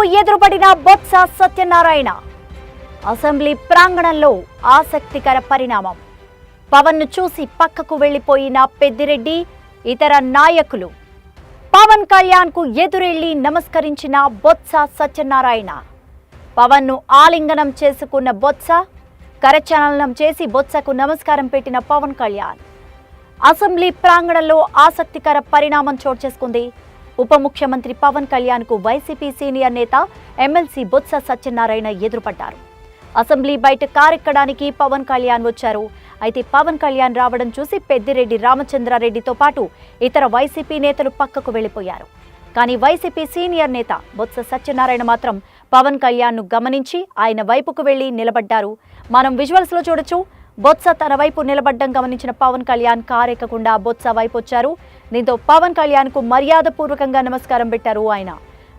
ఎదురుపడిన Botsa Satyanarayana. Assembly ప్రాంగణంలో ఆసక్తికర పరిణామం. పవన్ను చూసి పక్కకు వెళ్ళిపోయిన పెద్దిరెడ్డి ఇతర నాయకులు. పవన్ కళ్యాణ్కు ఎదురెళ్ళి నమస్కరించిన బొత్స సత్యనారాయణ. పవన్ను ఆలింగనం చేసుకున్న బొత్స కరచలనం చేసి బొత్సకు నమస్కారం పెట్టిన పవన్ కళ్యాణ్. అసెంబ్లీ ప్రాంగణంలో ఆసక్తికర పరిణామం చోటు చేసుకుంది. ఉప ముఖ్యమంత్రి పవన్ కళ్యాణ్కు వైసీపీ సీనియర్ నేత ఎమ్మెల్సీ బొత్స సత్యనారాయణ ఎదురుపడ్డారు. అసెంబ్లీ బయట కారెక్కడానికి పవన్ కళ్యాణ్ వచ్చారు. అయితే పవన్ కళ్యాణ్ రావడం చూసి పెద్దిరెడ్డి రామచంద్రారెడ్డితో పాటు ఇతర వైసీపీ నేతలు పక్కకు వెళ్ళిపోయారు కానీ వైసీపీ సీనియర్ నేత బొత్స సత్యనారాయణ మాత్రం పవన్ కళ్యాణ్ను గమనించి ఆయన వైపుకు వెళ్ళి నిలబడ్డారు. మనం విజువల్స్లో చూడొచ్చు బొత్స తన వైపు నిలబడ్డం గమనించిన పవన్ కళ్యాణ్ కారెక్కకుండా బొత్స వైపు వచ్చారు. దీంతో పవన్ కళ్యాణ్కు మర్యాదపూర్వకంగా నమస్కారం పెట్టారు ఆయన.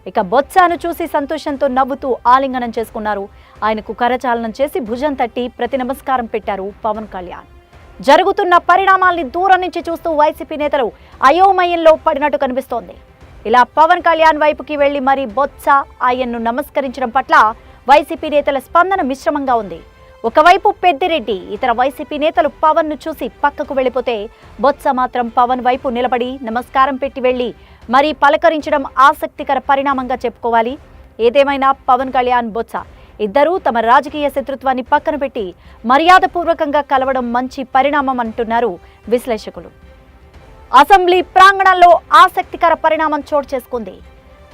ఇక బొత్సాను చూసి సంతోషంతో నవ్వుతూ ఆలింగనం చేసుకున్నారు. ఆయనకు కరచాలనం చేసి భుజం తట్టి ప్రతి నమస్కారం పెట్టారు పవన్ కళ్యాణ్. జరుగుతున్న పరిణామాల్ని దూరం నుంచి చూస్తూ వైసీపీ నేతలు అయోమయంలో పడినట్టు కనిపిస్తోంది. ఇలా పవన్ కళ్యాణ్ వైపుకి వెళ్ళి మరి బొత్స ఆయన్ను నమస్కరించడం పట్ల వైసీపీ నేతల స్పందన మిశ్రమంగా ఉంది. ఒకవైపు పెద్దిరెడ్డి ఇతర వైసీపీ నేతలు పవన్ను చూసి పక్కకు వెళ్ళిపోతే బొత్స మాత్రం పవన్ వైపు నిలబడి నమస్కారం పెట్టి వెళ్ళి మరీ పలకరించడం ఆసక్తికర పరిణామంగా చెప్పుకోవాలి. ఏదేమైనా పవన్ కళ్యాణ్ బొత్స ఇద్దరూ తమ రాజకీయ శత్రుత్వాన్ని పక్కన పెట్టి మర్యాదపూర్వకంగా కలవడం మంచి పరిణామం అంటున్నారు విశ్లేషకులు. అసెంబ్లీ ప్రాంగణంలో ఆసక్తికర పరిణామం చోటు చేసుకుంది.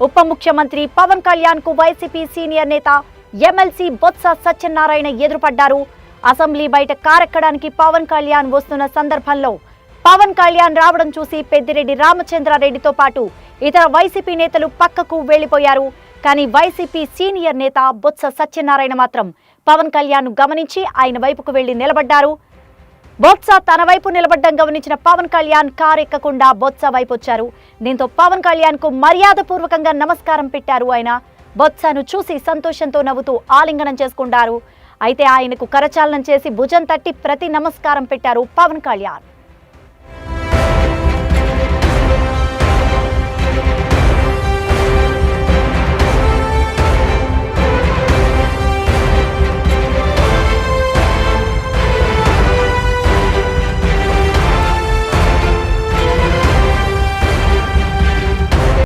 ఉప ముఖ్యమంత్రి పవన్ కళ్యాణ్కు వైసీపీ సీనియర్ నేత ఎమ్మెల్సీ బొత్స సత్యనారాయణ ఎదురుపడ్డారు. అసెంబ్లీ బయట కారెక్కడానికి పవన్ కళ్యాణ్ వస్తున్న సందర్భంలో పవన్ కళ్యాణ్ రావడం చూసి పెద్దిరెడ్డి రామచంద్రారెడ్డితో పాటు ఇతర వైసీపీ నేతలు పక్కకు వెళ్ళిపోయారు కానీ వైసీపీ సీనియర్ నేత బొత్స సత్యనారాయణ మాత్రం పవన్ కళ్యాణ్ గమనించి ఆయన వైపుకు వెళ్ళి నిలబడ్డారు. బొత్స తన వైపు నిలబడ్డం గమనించిన పవన్ కళ్యాణ్ కారు ఎక్కకుండా బొత్స వైపు వచ్చారు. దీంతో పవన్ కళ్యాణ్కు మర్యాదపూర్వకంగా నమస్కారం పెట్టారు ఆయన. బొత్సను చూసి సంతోషంతో నవ్వుతూ ఆలింగనం చేసుకుంటారు. అయితే ఆయనకు కరచాలనం చేసి భుజం తట్టి ప్రతి నమస్కారం పెట్టారు పవన్ కళ్యాణ్.